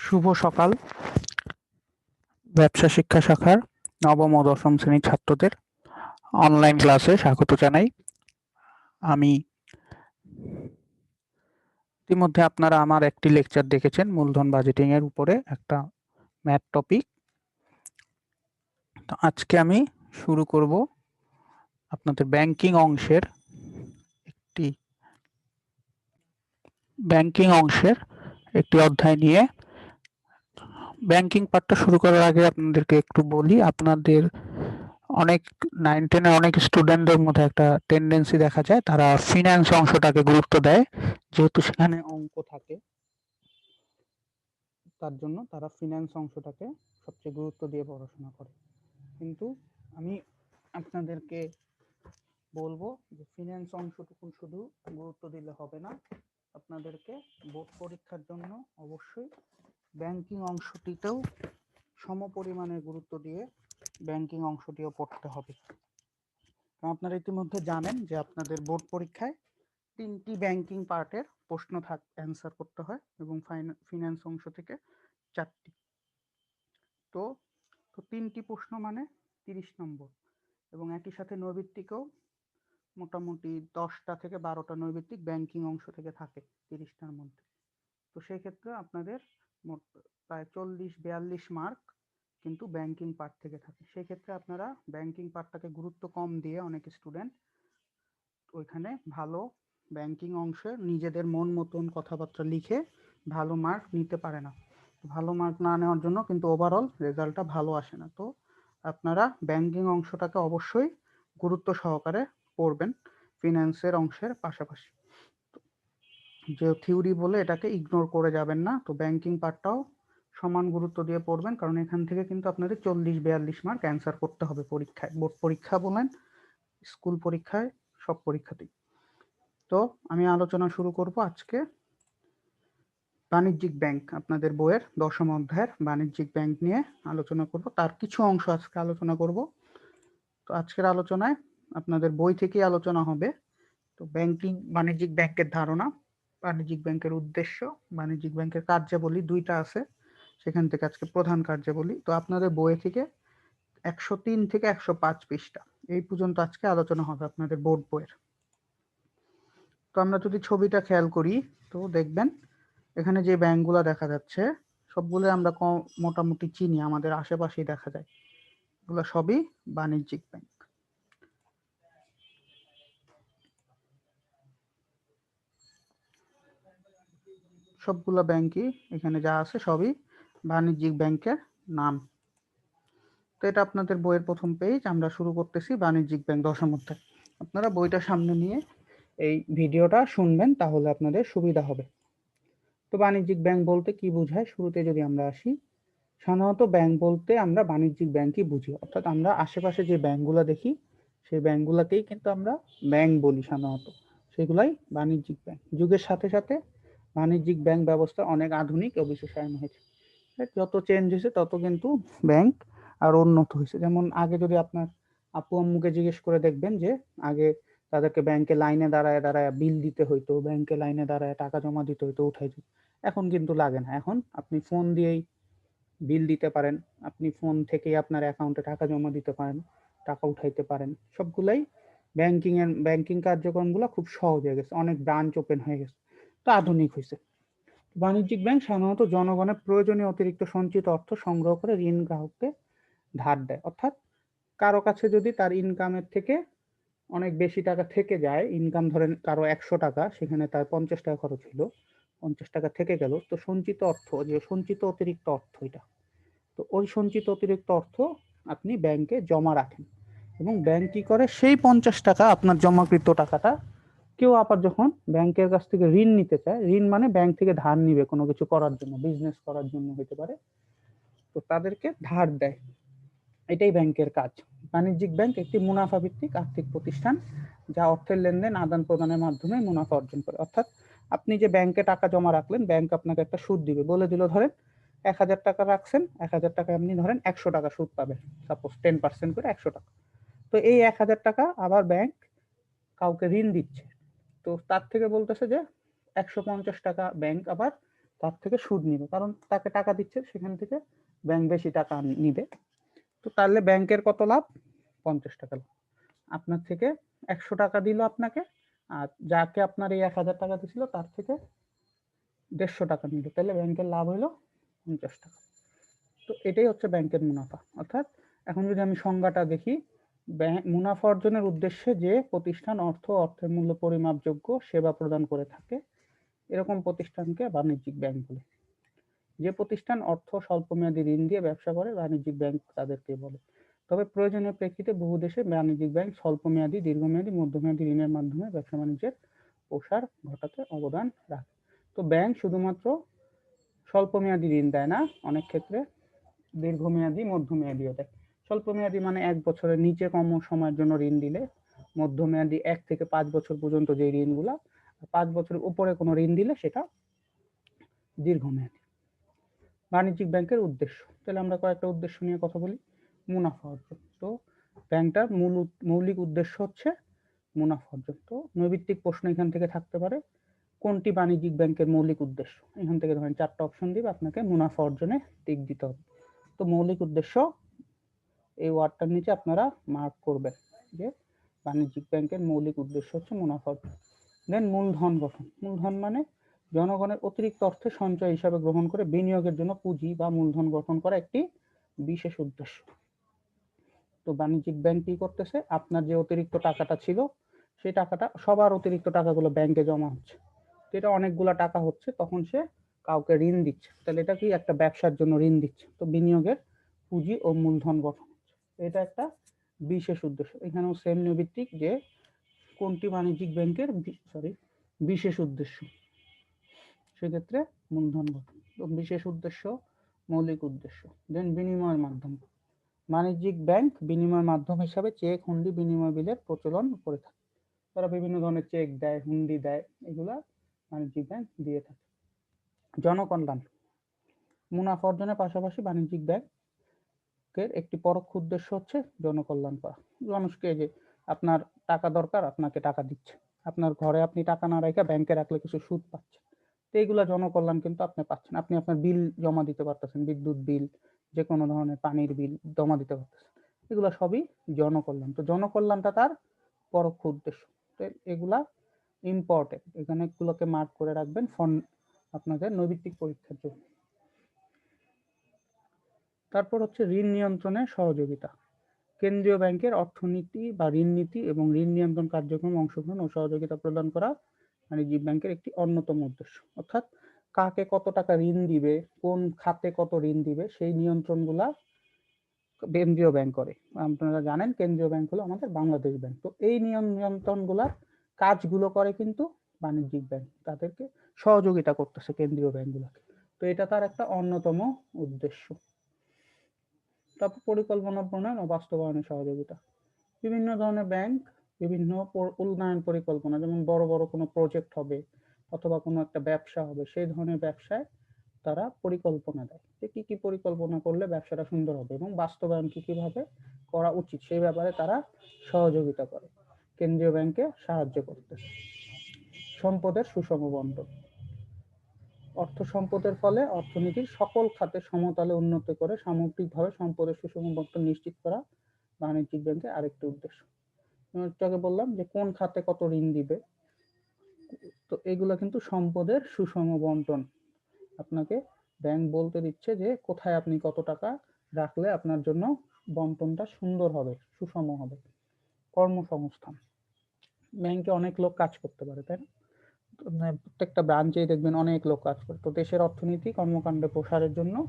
শুভ সকাল। ব্যবসা শিক্ষা শাখার নবম ও দশম শ্রেণির ছাত্রদের অনলাইন ক্লাসে স্বাগত জানাই। আমি ইতিমধ্যে আপনারা আমার একটি লেকচার দেখেছেন, মূলধন বাজেটিং এর উপরে একটা ম্যাথ টপিক তো আজকে আমি শুরু করব আপনাদের ব্যাংকিং অংশের একটি ব্যাংকিং অংশের একটি অধ্যায় নিয়ে। ব্যাংকিং পার্টটা শুরু করার আগে আপনাদেরকে একটু বলি, আপনাদের অনেক নাইন টেনের অনেক স্টুডেন্টদের মধ্যে একটা টেন্ডেন্সি দেখা যায়, তারা ফিনান্স অংশটাকে গুরুত্ব দেয়। যেহেতু সেখানে অঙ্ক থাকে, তার জন্য তারা ফিনান্স অংশটাকে সবচেয়ে গুরুত্ব দিয়ে পড়াশোনা করে। কিন্তু আমি আপনাদেরকে বলব যে ফিনান্স অংশটুকু শুধু গুরুত্ব দিলে হবে না, আপনাদেরকে বোর্ড পরীক্ষার জন্য অবশ্যই ব্যাংকিং অংশটিতেও সমপরিমাণে গুরুত্ব দিয়ে ব্যাংকিং অংশটিও পড়তে হবে। আপনারা ইতিমধ্যে জানেন যে আপনাদের বোর্ড পরীক্ষায় তিনটি ব্যাংকিং পার্টের প্রশ্ন থাক অ্যান্সার করতে হয় এবং ফিনান্স অংশ থেকে চারটি। তো তো তিনটি প্রশ্ন মানে তিরিশ নম্বর এবং একই সাথে নৈবিত্তিকেও মোটামুটি দশটা থেকে বারোটা নৈবিত্তিক ব্যাংকিং অংশ থেকে থাকে তিরিশটার মধ্যে। তো সেই ক্ষেত্রে আপনাদের মোট প্রায় চল্লিশ, বিয়াল্লিশ মার্ক কিন্তু ব্যাংকিং পার্ট থেকে থাকে। সেই ক্ষেত্রে আপনারা ব্যাংকিং পার্টটাকে গুরুত্ব কম দিয়ে অনেক স্টুডেন্ট ওইখানে ভালো ব্যাংকিং অংশে নিজেদের মন মতন কথাবার্তা লিখে ভালো মার্ক নিতে পারে না। ভালো মার্ক না নেওয়ার জন্য কিন্তু ওভারঅল রেজাল্টটা ভালো আসে না। তো আপনারা ব্যাংকিং অংশটাকে অবশ্যই গুরুত্ব সহকারে পড়বেন। ফিনান্সের অংশের পাশাপাশি। যে থিওরি বলে এটাকে ইগনোর করে যাবেন না। তো ব্যাংকিং পার্টটাও সমান গুরুত্ব দিয়ে পড়বেন, কারণ এখান থেকে কিন্তু আপনাদের চল্লিশ, বিয়াল্লিশ মার্ক অ্যান্সার করতে হবে পরীক্ষায়। বোর্ড পরীক্ষা বলেন স্কুল পরীক্ষায়, সব পরীক্ষাতেই। তো আমি আলোচনা শুরু করব আজকে বাণিজ্যিক ব্যাংক আপনাদের বইয়ের দশম অধ্যায়ের বাণিজ্যিক ব্যাংক নিয়ে আলোচনা করব। তার কিছু অংশ আজকে আলোচনা করব। তো আজকের আলোচনায় আপনাদের বই থেকেই আলোচনা হবে। তো ব্যাংকিং বাণিজ্যিক ব্যাংকের ধারণা। বাণিজ্যিক ব্যাংকের উদ্দেশ্য, বাণিজ্যিক ব্যাংকের কার্যাবলী দুইটা আছে। সেখান থেকে আজকে প্রধান কার্যাবলী। তো আপনাদের বই থেকে একশো তিন থেকে একশো পাঁচ পৃষ্ঠা। এই পর্যন্ত আজকে আলোচনা হবে আপনাদের বোর্ড বইয়ের। তো আমরা যদি ছবিটা খেয়াল করি, তো দেখবেন এখানে যে ব্যাংকগুলো দেখা যাচ্ছে সবগুলো আমরা মোটামুটি চিনি, আমাদের আশেপাশেই দেখা যায়। এগুলো সবই বাণিজ্যিক ব্যাংক। সবগুলো ব্যাংকই এখানে যা আছে সবই বাণিজ্যিক ব্যাংকের নাম। তো এটা আপনাদের বইয়ের প্রথম পেজ আমরা শুরু করতেছি বাণিজ্যিক ব্যাংক দশম অধ্যায়। আপনারা বইটা সামনে নিয়ে এই ভিডিওটা শুনবেন, তাহলে আপনাদের সুবিধা হবে। তো বাণিজ্যিক ব্যাংক বলতে কি বোঝায়? শুরুতে যদি আমরা আসি, সাধারণত ব্যাংক বলতে আমরা বাণিজ্যিক ব্যাংকই বুঝি। অর্থাৎ আমরা আশেপাশে যে ব্যাংকগুলো দেখি, সেই ব্যাংকগুলোকেই কিন্তু আমরা ব্যাংক বলি সাধারণত। সেগুলাই বাণিজ্যিক ব্যাংক যুগের সাথে সাথে বাণিজ্যিক ব্যাংক ব্যবস্থা অনেক আধুনিক ও বিশেষায়ন হয়েছে। যত চেঞ্জ হয়েছে, তত কিন্তু ব্যাংক আর উন্নত হয়েছে। যেমন আগে যদি আপনার আপু আম্মুকে জিজ্ঞেস করে দেখবেন যে, আগে তাদেরকে ব্যাংকে লাইনে দাঁড়ায় দাঁড়ায় বিল দিতে হইতো, ব্যাংকে লাইনে দাঁড়ায় টাকা জমা দিতে হইতো, উঠাই দিত। এখন কিন্তু লাগে না। এখন আপনি ফোন দিয়েই বিল দিতে পারেন। আপনি ফোন থেকেই আপনার অ্যাকাউন্টে টাকা জমা দিতে পারেন, টাকা উঠাইতে পারেন। সবগুলাই ব্যাংকিং এর ব্যাংকিং কার্যক্রমগুলো খুব সহজ হয়ে গেছে। অনেক ব্রাঞ্চ ওপেন হয়ে গেছে। তো আধুনিক হয়েছে বাণিজ্যিক ব্যাংক সাধারণত জনগণের প্রয়োজনীয় অতিরিক্ত সঞ্চিত অর্থ সংগ্রহ করে ঋণ গ্রাহককে ধার দেয়। অর্থাৎ কারও কাছে যদি তার ইনকামের থেকে অনেক বেশি টাকা থেকে যায়, ইনকাম ধরেন কারও একশো টাকা, সেখানে তার পঞ্চাশ টাকা খরচ হলো পঞ্চাশ টাকা থেকে গেল, তো সঞ্চিত অর্থ, যে সঞ্চিত অতিরিক্ত অর্থ এটা, তো ওই সঞ্চিত অতিরিক্ত অর্থ আপনি ব্যাংকে জমা রাখেন এবং ব্যাংক কি করে? সেই পঞ্চাশ টাকা আপনার জমাকৃত টাকাটা কেউ আবার যখন ব্যাংকের কাছ থেকে ঋণ নিতে চায়, ঋণ মানে ব্যাংক থেকে ধার নিবে কোনো কিছু করার জন্য বিজনেস করার জন্য হতে পারে, তো তাদেরকে ধার দেয়। এটাই ব্যাংকের কাজ। বাণিজ্যিক ব্যাংক একটি মুনাফা ভিত্তিক আর্থিক প্রতিষ্ঠান, যা অর্থের লেনদেন, আদান প্রদানের মাধ্যমে মুনাফা অর্জন করে। অর্থাৎ আপনি যে ব্যাংকে টাকা জমা রাখলেন, ব্যাংক আপনাকে একটা সুদ দিবে। বলে দিল, ধরেন এক হাজার টাকা রাখছেন, এক হাজার টাকা আপনি ধরেন একশো টাকা সুদ পাবেন। সাপোজ টেন পার্সেন্ট করে একশো টাকা। তো এই এক হাজার টাকা আবার ব্যাংক কাউকে ঋণ দিচ্ছে। তো তার থেকে বলতেছে যে একশো পঞ্চাশ টাকা ব্যাংক আবার তার থেকে সুদ নিবে। কারণ তাকে টাকা দিচ্ছে, সেখান থেকে ব্যাংক বেশি টাকা নিবে। তো তাহলে ব্যাংকের কত লাভ? পঞ্চাশ টাকা লাভ। আপনার থেকে একশো টাকা দিল আপনাকে, আর যাকে আপনার এই এক হাজার টাকা দিছিল তার থেকে দেড়শো টাকা নিল। তাহলে ব্যাংকের লাভ হলো পঞ্চাশ টাকা। তো এটাই হচ্ছে ব্যাংকের মুনাফা। অর্থাৎ এখন যদি আমি সংজ্ঞাটা দেখি মুনাফা অর্জনের উদ্দেশ্যে যে প্রতিষ্ঠান অর্থ, অর্থের মূল্য পরিমাপযোগ্য সেবা প্রদান করে থাকে, এরকম প্রতিষ্ঠানকে বাণিজ্যিক ব্যাংক বলে। যে প্রতিষ্ঠান অর্থ স্বল্পমেয়াদী ঋণ দিয়ে ব্যবসা করে, বাণিজ্যিক ব্যাংক তাদেরকে বলে। তবে প্রয়োজনীয় প্রেক্ষিতে বহু দেশে বাণিজ্যিক ব্যাংক স্বল্পমেয়াদী, দীর্ঘমেয়াদী, মধ্যমেয়াদী ঋণের মাধ্যমে ব্যবসা বাণিজ্যের প্রসার ঘটাতে অবদান রাখে। তো ব্যাংক শুধুমাত্র স্বল্পমেয়াদী ঋণ দেয় না, অনেক ক্ষেত্রে দীর্ঘমেয়াদী, মধ্যমেয়াদীও দেয়। স্বল্পমেয়াদী মানে এক বছরের নিচে কম সময়ের জন্য ঋণ দিলে, মধ্যমেয়াদী এক থেকে পাঁচ বছর পর্যন্ত যে ঋণগুলা, পাঁচ বছরের উপরে কোনো ঋণ দিলে সেটা দীর্ঘমেয়াদী। বাণিজ্যিক ব্যাংকের উদ্দেশ্য। তাহলে আমরা কয়েকটা উদ্দেশ্য নিয়ে কথা বলি। মুনাফা অর্জন। তো ব্যাংকটার মূল মৌলিক উদ্দেশ্য হচ্ছে মুনাফা অর্জন। তো নৈবিত্তিক প্রশ্ন এখান থেকে থাকতে পারে, কোনটি বাণিজ্যিক ব্যাংকের মৌলিক উদ্দেশ্য? এখান থেকে ধরেন চারটা অপশন দিবে, আপনাকে মুনাফা অর্জনে দিক দিতে হবে। তো মৌলিক উদ্দেশ্য এই ওয়ার্ডটার নিচে আপনারা মার্ক করবেন যে বাণিজ্যিক ব্যাংকের মৌলিক উদ্দেশ্য হচ্ছে মুনাফা দেন মূলধন গঠন। মূলধন মানে জনগণের অতিরিক্ত অর্থে সঞ্চয় হিসাবে গ্রহণ করে বিনিয়োগের জন্য পুঁজি বা মূলধন গঠন করা একটি বিশেষ উদ্দেশ্য। তো বাণিজ্যিক ব্যাংক কি করতেছে? আপনার যে অতিরিক্ত টাকাটা ছিল সেই টাকাটা, সবার অতিরিক্ত টাকাগুলো ব্যাংকে জমা হচ্ছে। তো এটা অনেকগুলা টাকা হচ্ছে, তখন সে কাউকে ঋণ দিচ্ছে। তাহলে এটা কি? একটা ব্যবসার জন্য ঋণ দিচ্ছে। তো বিনিয়োগের পুঁজি ও মূলধন গঠন। এটা একটা বিশেষ উদ্দেশ্য। এখানেও সেম নৈবিত্তিক যে কোনটি বাণিজ্যিক ব্যাংকের সরি বিশেষ উদ্দেশ্য। সেক্ষেত্রে মূলধন বিশেষ উদ্দেশ্য, মৌলিক উদ্দেশ্য। দেন বিনিময়ের মাধ্যম। বাণিজ্যিক ব্যাংক বিনিময় মাধ্যম হিসাবে চেক, হুন্ডি বিনিময় বিলের প্রচলন করে থাকে। তারা বিভিন্ন ধরনের চেক দেয়, হুন্ডি দেয়, এগুলা বাণিজ্যিক ব্যাংক দিয়ে থাকে। জনকল্যাণ। মুনাফা অর্জনের পাশাপাশি বাণিজ্যিক ব্যাংকের একটি পরোক্ষ উদ্দেশ্য হচ্ছে জনকল্যাণ করা। মানুষকে যে আপনার টাকা দরকার, আপনাকে টাকা দিচ্ছে। আপনার ঘরে আপনি টাকা না রেখে ব্যাংকে রাখলে কিছু সুদ পাচ্ছেন। তো এইগুলা জনকল্যাণ কিন্তু আপনি পাচ্ছেন। আপনি আপনার বিল জমা দিতে পারতেছেন, বিদ্যুৎ বিল যে কোনো ধরনের পানির বিল জমা দিতে পারতেছেন। এগুলো সবই জনকল্যাণ। তো জনকল্যাণটা তার পরোক্ষ উদ্দেশ্য। তো এগুলা ইম্পর্টেন্ট এখানে এগুলোকে মার্ক করে রাখবেন ফোন আপনাদের নৈবিত্তিক পরীক্ষার জন্য। তারপর হচ্ছে ঋণ নিয়ন্ত্রণে সহযোগিতা। কেন্দ্রীয় ব্যাংকের অর্থনীতি বা ঋণ নীতি এবং ঋণ নিয়ন্ত্রণ কার্যক্রমে অংশগ্রহণ ও সহযোগিতা প্রদান করা বাণিজ্যিক ব্যাংকের একটি অন্যতম উদ্দেশ্য। অর্থাৎ কাকে কত টাকা ঋণ দিবে, কোন খাতে কত ঋণ দিবে, সেই নিয়ন্ত্রণগুলা কেন্দ্রীয় ব্যাংক করে। আপনারা জানেন কেন্দ্রীয় ব্যাংক হলো আমাদের বাংলাদেশ ব্যাংক। তো এই নিয়ম নিয়ন্ত্রণগুলার কাজগুলো করে কিন্তু বাণিজ্যিক ব্যাংক। তাদেরকে সহযোগিতা করতেছে কেন্দ্রীয় ব্যাংকগুলোকে। তো এটা তার একটা অন্যতম উদ্দেশ্য। তারপর পরিকল্পনা প্রণয়ন ও বাস্তবায়নের সহযোগিতা। বিভিন্ন ধরনের ব্যাংক বিভিন্ন উন্নয়ন পরিকল্পনা, যেমন বড় বড় কোনো প্রজেক্ট হবে অথবা কোনো একটা ব্যবসা হবে, সেই ধরনের ব্যবসায় তারা পরিকল্পনা দেয় যে কি কি পরিকল্পনা করলে ব্যবসাটা সুন্দর হবে এবং বাস্তবায়ন কি কীভাবে করা উচিত, সেই ব্যাপারে তারা সহযোগিতা করে। কেন্দ্রীয় ব্যাংকে সাহায্য করতে। সম্পদের সুষম বন্টন। অর্থ সম্পদের ফলে অর্থনীতির সকল খাতে সমতলে উন্নত করে সামগ্রিকভাবে সম্পদের সুষম বন্টন নিশ্চিত করা বাণিজ্যিক ব্যাংকের আরেকটি উদ্দেশ্য। একটু বললাম যে, কোন খাতে কত ঋণ দিবে? তো এগুলো কিন্তু সম্পদের সুষম বন্টন। আপনাকে ব্যাংক বলতে দিচ্ছে যে, কোথায় আপনি কত টাকা রাখলে আপনার জন্য বন্টনটা সুন্দর হবে, সুষম হবে? কর্মসংস্থান। ব্যাংকে অনেক লোক কাজ করতে পারে, তাই না? প্রত্যেকটা ব্রাঞ্চেই দেখবেন অনেক লোক কাজ করে। তো দেশের অর্থনীতি, কর্মকাণ্ডে প্রসারের জন্য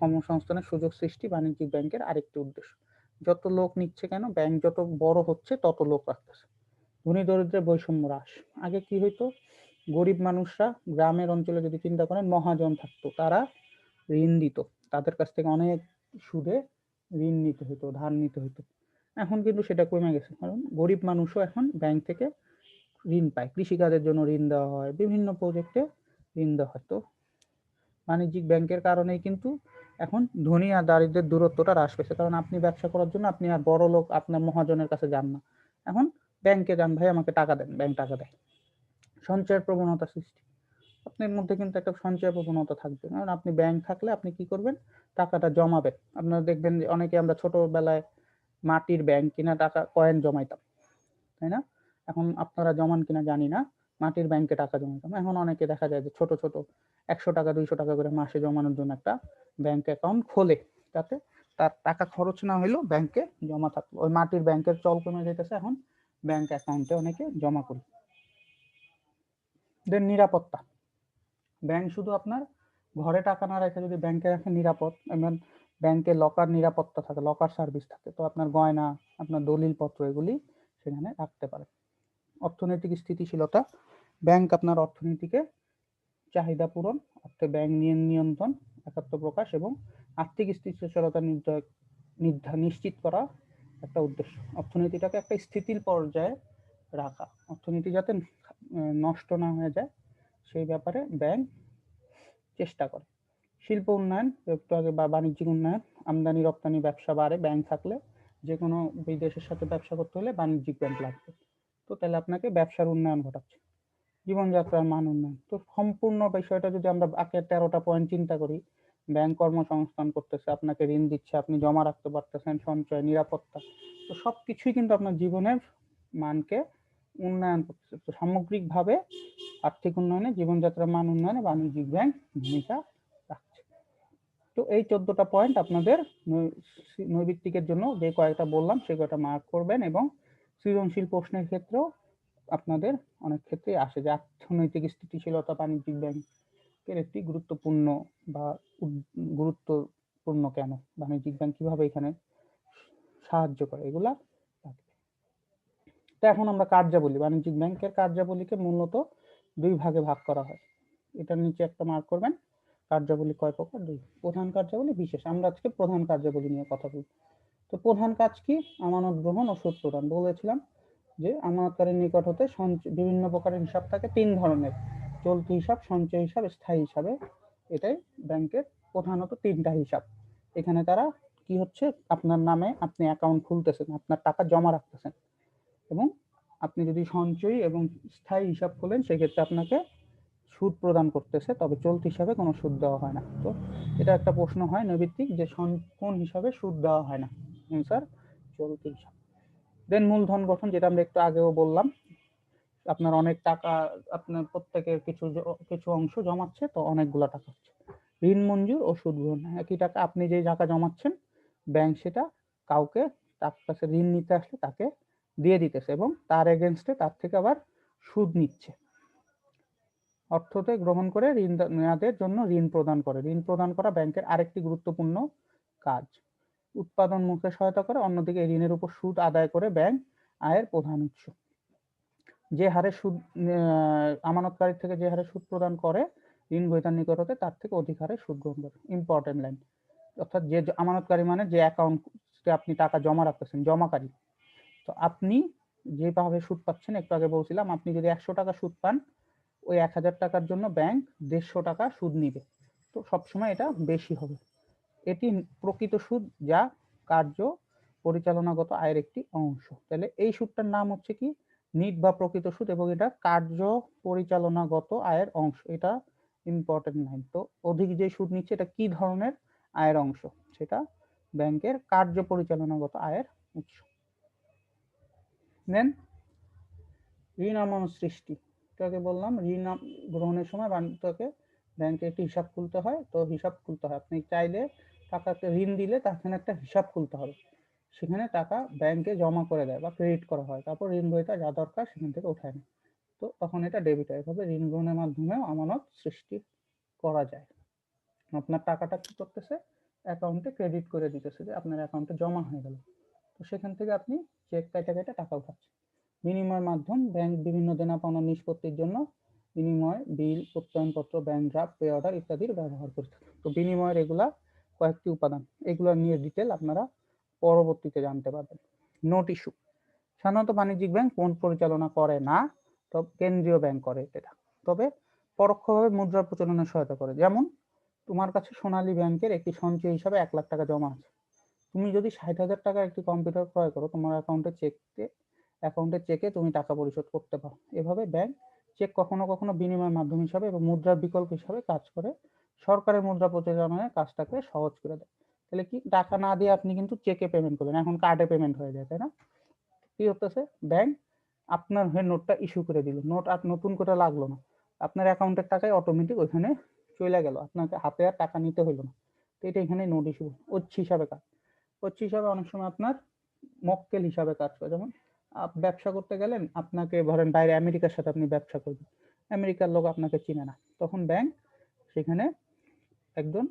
কর্মসংস্থানের সুযোগ সৃষ্টি বাণিজ্যিক ব্যাংকের আরেকটি উদ্দেশ্য। যত লোক নিচ্ছে কেন, ব্যাংক যত বড় হচ্ছে, তত লোক রাখতেছে। ধনী দরিদ্রের বৈষম্য হ্রাস। আগে কি হইতো? গরিব মানুষরা গ্রামের অঞ্চলে যদি চিন্তা করেন, মহাজন থাকতো। তারা ঋণ দিত। তাদের কাছ থেকে অনেক সুদে ঋণ নিতে হতো ধার নিতে হতো এখন কিন্তু সেটা কমে গেছে। কারণ গরিব মানুষও এখন ব্যাংক থেকে ঋণ পায়। কৃষিকাজের জন্য ঋণ দেওয়া হয়, বিভিন্ন প্রজেক্টে ঋণ দেওয়া হয়। তো বাণিজ্যিক ব্যাংকের কারণেই কিন্তু এখন ধনী আর দারিদ্রের দূরত্বটা হ্রাস পেয়েছে। কারণ আপনি ব্যবসা করার জন্য আপনি আর বড় লোক আপনার মহাজনের কাছে যান না। এখন ব্যাংকে যান, ভাই, আমাকে টাকা দেন ব্যাংক টাকা দেয়। সঞ্চয়ের প্রবণতা সৃষ্টি। আপনার মধ্যে কিন্তু একটা সঞ্চয় প্রবণতা থাকবে। কারণ আপনি ব্যাংক থাকলে আপনি কি করবেন? টাকাটা জমাবেন। আপনারা দেখবেন যে অনেকে আমরা ছোটবেলায় মাটির ব্যাংক কিনা টাকা কয়েন জমাইতাম। তাই না? এখন আপনারা জমান কিনা জানি না, মাটির ব্যাংকে টাকা জমাইতাম এখন অনেকে দেখা যায় যে ছোট ছোট, একশো টাকা, দুইশো টাকা করে মাসে জমানোর জন্য একটা ব্যাংক অ্যাকাউন্ট খোলে। যাতে তার টাকা খরচ না হইলেও ব্যাংকে জমা থাকল ওই মাটির ব্যাংকের চল কমে যেতেছে এখন ব্যাংক অ্যাকাউন্টে অনেকে জমা করি। দেন নিরাপত্তা। ব্যাংক শুধু আপনার ঘরে টাকা না রেখে যদি ব্যাংকে রাখে নিরাপদ এবং ব্যাংকে লকার নিরাপত্তা থাকে লকার সার্ভিস থাকে, তো আপনার গয়না, আপনার দলিলপত্র এগুলি সেখানে রাখতে পারে অর্থনৈতিক স্থিতিশীলতা, ব্যাংক আপনার অর্থনীতিকে চাহিদা পূরণ, অর্থে ব্যাংক নিয়ন্ত্রণ, একাত্ম প্রকাশ এবং আর্থিক স্থিতিশীলতা নির্ধার নিশ্চিত করা একটা উদ্দেশ্য। অর্থনীতিটাকে একটা স্থিতির পর্যায়ে রাখা। অর্থনীতি যাতে নষ্ট না হয়ে যায়, সেই ব্যাপারে ব্যাংক চেষ্টা করে। শিল্প উন্নয়ন আগে বা বাণিজ্যিক উন্নয়ন আমদানি রপ্তানি ব্যবসা বাড়ে, ব্যাংক থাকলে যে কোনো বিদেশের সাথে ব্যবসা করতে হলে বাণিজ্যিক ব্যাংক লাগবে। তো তাহলে আপনাকে ব্যবসার উন্নয়ন ঘটাচ্ছে। জীবনযাত্রার মান উন্নয়ন। তো সম্পূর্ণ বিষয়টা যদি আমরা আগে তেরোটা পয়েন্ট চিন্তা করি, ব্যাংক কর্মসংস্থান করতেছে, আপনাকে ঋণ দিচ্ছে, আপনি জমা রাখতে পারতেছেন, সঞ্চয়, নিরাপত্তা, তো সব কিছুই কিন্তু আপনার জীবনের মানকে উন্নয়ন করতেছে। তো সামগ্রিকভাবে আর্থিক উন্নয়নে, জীবনযাত্রার মান উন্নয়নে বাণিজ্যিক ব্যাংক ভূমিকা রাখছে। তো এই চোদ্দটা পয়েন্ট আপনাদের নৈবিত্তিকের জন্য যে কয়েকটা বললাম, সে কয়টা মার্ক করবেন এবং সৃজনশীল প্রশ্নের ক্ষেত্রেও আপনাদের অনেক ক্ষেত্রেই আসে যে অর্থনৈতিক স্থিতিশীলতা বাণিজ্যিক ব্যাংকের একটি গুরুত্বপূর্ণ বা গুরুত্বপূর্ণ কেন? বাণিজ্যিক ব্যাংক কীভাবে এখানে সাহায্য করে? এগুলা তো এখন আমরা কার্যাবলী, বাণিজ্যিক ব্যাংকের কার্যাবলীকে মূলত দুই ভাগে ভাগ করা হয়। এটার নিচে একটা মার্ক করবেন। কার্যাবলী কয় প্রকার? দুই। প্রধান কার্যাবলী বিশেষ। আমরা আজকে প্রধান কার্যাবলী নিয়ে কথা বলব। তো প্রধান কাজ কি? আমানত গ্রহণ ও সুদ প্রদান। বলেছিলাম যে আমানতকারীর নিকট হতে বিভিন্ন প্রকারের হিসাব থাকে। তিন ধরনের। চলতি হিসাব, সঞ্চয় হিসাব, স্থায়ী হিসাবে। এটাই ব্যাংকের প্রধানত তিনটা হিসাব। এখানে তারা কি হচ্ছে? আপনার নামে আপনি অ্যাকাউন্ট খুলতেছেন, আপনার টাকা জমা রাখতেছেন। এবং আপনি যদি সঞ্চয়ী এবং স্থায়ী হিসাব খোলেন, সেক্ষেত্রে আপনাকে সুদ প্রদান করতেছে। তবে চলতি হিসাবে কোনো সুদ দেওয়া হয় না। তো এটা একটা প্রশ্ন হয় নৈবিত্তিক যে কোন হিসাবে সুদ দেওয়া হয় না। স্যার, চলতি হিসাব। দেন মূলধন গঠন, যেটা আমরা একটু আগেও বললাম, আপনার অনেক টাকা, আপনার প্রত্যেকের কিছু কিছু অংশ জমাচ্ছে, তো অনেকগুলো টাকা হচ্ছে। ঋণ মঞ্জুর ও সুদ গ্রহণ, একই টাকা আপনি যে টাকা জমাচ্ছেন ব্যাংক সেটা কাউকে তার কাছে ঋণ নিতে আসলে তাকে দিয়ে দিতেছে এবং তার এগেনস্টে তার থেকে আবার সুদ নিচ্ছে। অর্থতে গ্রহণ করে ঋণ মেয়াদের জন্য ঋণ প্রদান করে। ঋণ প্রদান করা ব্যাংকের আরেকটি গুরুত্বপূর্ণ কাজ। উৎপাদন মুখে সহায়তা করে, অন্যদিকে ঋণের উপর সুদ আদায় করে ব্যাংক আয়ের প্রধান উৎস। যে হারে সুদ আমানতকারীর থেকে যে হারে সুদ প্রদান করে ঋণ গ্রহীতার নিকট হতে তার থেকে অধিক হারে সুদ গ্রহণ করে। ইম্পর্টেন্ট লাইন অর্থাৎ যে আমানতকারী মানে যে অ্যাকাউন্টে আপনি টাকা জমা রাখতেছেন, জমাকারী। তো আপনি যেভাবে সুদ পাচ্ছেন, একটু আগে বলছিলাম, আপনি যদি একশো টাকা সুদ পান, ওই এক হাজার টাকার জন্য ব্যাংক দেড়শো টাকা সুদ নিবে। তো সবসময় এটা বেশি হবে। এটি প্রকৃত সুদ যা কার্য পরিচালনাগত আয়ের একটি অংশ। তাহলে এই সুদটার নাম হচ্ছে কি? নিট বা প্রকৃত সুদ এবং এটা কার্য পরিচালনাগত আয়ের অংশ। এটা ইম্পর্টেন্ট লাইন তো অধিক যে সুদ নিচ্ছে এটা কি ধরনের আয়ের অংশ? সেটা ব্যাংকের কার্য পরিচালনাগত আয়ের উৎস। দেন ঋণ আমানত সৃষ্টি। এটাকে বললাম, ঋণ গ্রহণের সময় ব্যাংকে একটি হিসাব খুলতে হয়। তো হিসাব খুলতে হয়। আপনি চাইলে টাকাকে ঋণ দিলে তাখানে একটা হিসাব খুলতে হবে। সেখানে টাকা ব্যাংকে জমা করে দেয় বা ক্রেডিট করা হয়। তারপর ঋণ বইটা যা দরকার সেখান থেকে উঠায় নেয়। তো তখন এটা ডেবিট হয়। এভাবে ঋণ গ্রহণের মাধ্যমে আমানত সৃষ্টি করা যায়। আপনার টাকাটা কি করতেছে? অ্যাকাউন্টে ক্রেডিট করে দিতেছে যে আপনার অ্যাকাউন্টে জমা হয়ে গেল। তো সেখান থেকে আপনি চেক কাটা কেটে টাকা উঠাচ্ছেন। বিনিময়ের মাধ্যম ব্যাংক বিভিন্ন দেনা পাওনা নিষ্পত্তির জন্য বিনিময় বিল প্রত্যয়নপত্র ব্যাংক ড্রাফট পে অর্ডার ইত্যাদির ব্যবহার করে থাকে তো বিনিময়ের এগুলা কয়েকটি উপাদান, এগুলো নিয়ে ডিটেল আপনারা পরবর্তীতে জানতে পারবেন। নোট ইস্যু সাধারণত বাণিজ্যিক ব্যাংক কোন পরিচালনা করে না তবে কেন্দ্রীয় ব্যাংক করে এটা। তবে পরোক্ষভাবে মুদ্রা প্রচলনের সহায়তা করে। যেমন, তোমার কাছে সোনালী ব্যাংকের একটি সঞ্চয় হিসাবে এক লাখ টাকা জমা আছে। তুমি যদি ষাট হাজার টাকা একটি কম্পিউটার ক্রয় করো, তোমার অ্যাকাউন্টে চেকতে অ্যাকাউন্টে চেকে তুমি টাকা পরিশোধ করতে পারো। এভাবে ব্যাংক চেক কখনো কখনো বিনিময় মাধ্যম হিসাবে এবং মুদ্রার বিকল্প হিসাবে কাজ করে সরকারের মুদ্রা পরিচালনায় কাজটাকে সহজ করে দেয়। তাহলে কি? টাকা না দিয়ে আপনি কিন্তু চেকে পেমেন্ট করবেন। এখন কার্ডে পেমেন্ট হয়ে যায়, তাই না? কি হতেছে? ব্যাংক আপনার হয়ে নোটটা ইস্যু করে দিল। নোট আর নতুন করে লাগল না। আপনার অ্যাকাউন্টের টাকায় অটোমেটিক ওইখানে চলে গেল। আপনাকে হাতে আর টাকা নিতে হলো না। তো এটা এখানে নোট ইস্যু ওচ্ছি হিসাবে কাজ। ওচ্ছি হিসাবে অনেক সময় আপনার মক্কেল হিসাবে কাজ করে। যেমন ব্যবসা করতে গেলেন, আপনাকে ধরেন বাইরে আমেরিকার সাথে আপনি ব্যবসা করবেন। আমেরিকার লোক আপনাকে চিনে না। তখন ব্যাংক সেখানে একজন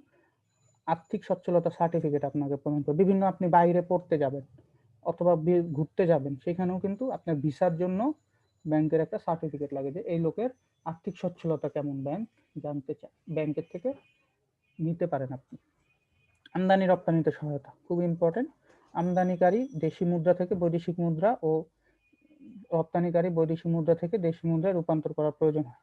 আর্থিক সচ্ছলতা সার্টিফিকেট আপনাকে প্রদান করে বিভিন্ন আপনি বাইরে পড়তে যাবেন অথবা ঘুরতে যাবেন, সেখানেও কিন্তু আপনার ভিসার জন্য ব্যাংকের একটা সার্টিফিকেট লাগে যে এই লোকের আর্থিক সচ্ছলতা কেমন ব্যাংক জানতে চায়, ব্যাংকের থেকে নিতে পারেন আপনি। আমদানি রপ্তানিতে সহায়তা, খুব ইম্পর্টেন্ট আমদানিকারী দেশি মুদ্রা থেকে বৈদেশিক মুদ্রা ও রপ্তানিকারী বৈদেশিক মুদ্রা থেকে দেশি মুদ্রায় রূপান্তর করার প্রয়োজন হয়।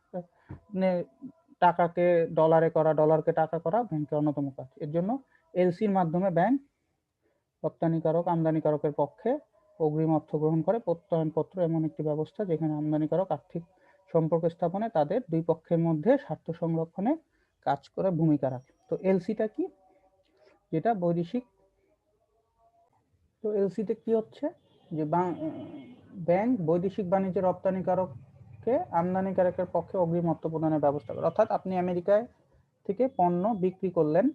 টাকাকে ডলারে করা ডলারকে টাকা করা ব্যাংকের অন্যতম কাজ। এর জন্য এলসির মাধ্যমে ব্যাংক রপ্তানিকারক, আমদানিকারকের পক্ষে অগ্রিম অর্থ গ্রহণ করে। প্রত্যয়নপত্র এমন একটি ব্যবস্থা যেখানে আমদানিকারক আর্থিক সম্পর্ক স্থাপনে তাদের দুই পক্ষের মধ্যে স্বার্থ সংরক্ষণে কাজ করে ভূমিকা রাখে। তো এলসিটা কি? যেটা বৈদেশিক। তো এলসিতে কি হচ্ছে? যে ব্যাংক বৈদেশিক বাণিজ্য রপ্তানিকারককে আমদানিকারকের পক্ষে অগ্রিম অর্থ প্রদানের ব্যবস্থা করে। অর্থাৎ আপনি আমেরিকায় থেকে পণ্য বিক্রি করলেন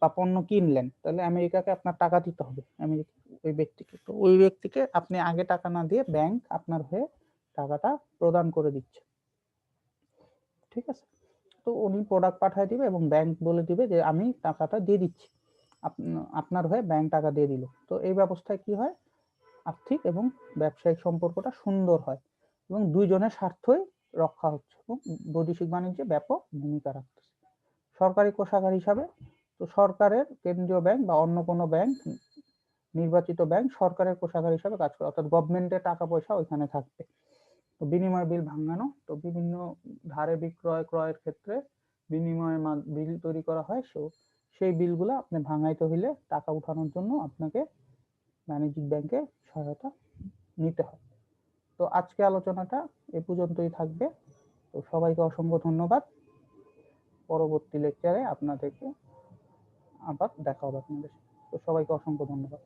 বা পণ্য কিনলেন, তাহলে আমেরিকাকে আপনার টাকা দিতে হবে। আমেরিকা, ওই ব্যক্তিকে। তো ওই ব্যক্তিকে আপনি আগে টাকা না দিয়ে ব্যাংক আপনার হয়ে টাকাটা প্রদান করে দিচ্ছে। ঠিক আছে? তো উনি প্রোডাক্ট পাঠিয়ে দিবে এবং ব্যাংক বলে দিবে যে, আমি টাকাটা দিয়ে দিচ্ছি। আপ- আপনার হয়ে ব্যাংক টাকা দিয়ে দিল। তো এই ব্যবস্থায় কি হয়? আর্থিক এবং ব্যবসায়িক সম্পর্কটা সুন্দর হয়। এবং দুইজনের স্বার্থই রক্ষা হচ্ছে এবং বৈদেশিক বাণিজ্যে ব্যাপক ভূমিকা রাখতেছে। সরকারি কোষাগার হিসাবে তো সরকারের কেন্দ্রীয় ব্যাংক বা অন্য কোনো ব্যাংক, নির্বাচিত ব্যাংক সরকারের কোষাগার হিসাবে কাজ করে, অর্থাৎ গভর্নমেন্টের টাকা পয়সা ওইখানে থাকবে। তো বিনিময় বিল ভাঙানো, তো বিভিন্ন ধারে বিক্রয় ক্রয়ের ক্ষেত্রে বিনিময় বিল তৈরি করা হয়, সো সেই বিলগুলো আপনি ভাঙাইতে হইলে টাকা উঠানোর জন্য আপনাকে বাণিজ্যিক ব্যাংকে সহায়তা নিতে হয়। তো আজকে আলোচনাটা এ পর্যন্তই থাকবে। তো সবাইকে অসংখ্য ধন্যবাদ। পরবর্তী লেকচারে আপনাদেরকে আবার দেখা হবে আপনাদের। তো সবাইকে অসংখ্য ধন্যবাদ।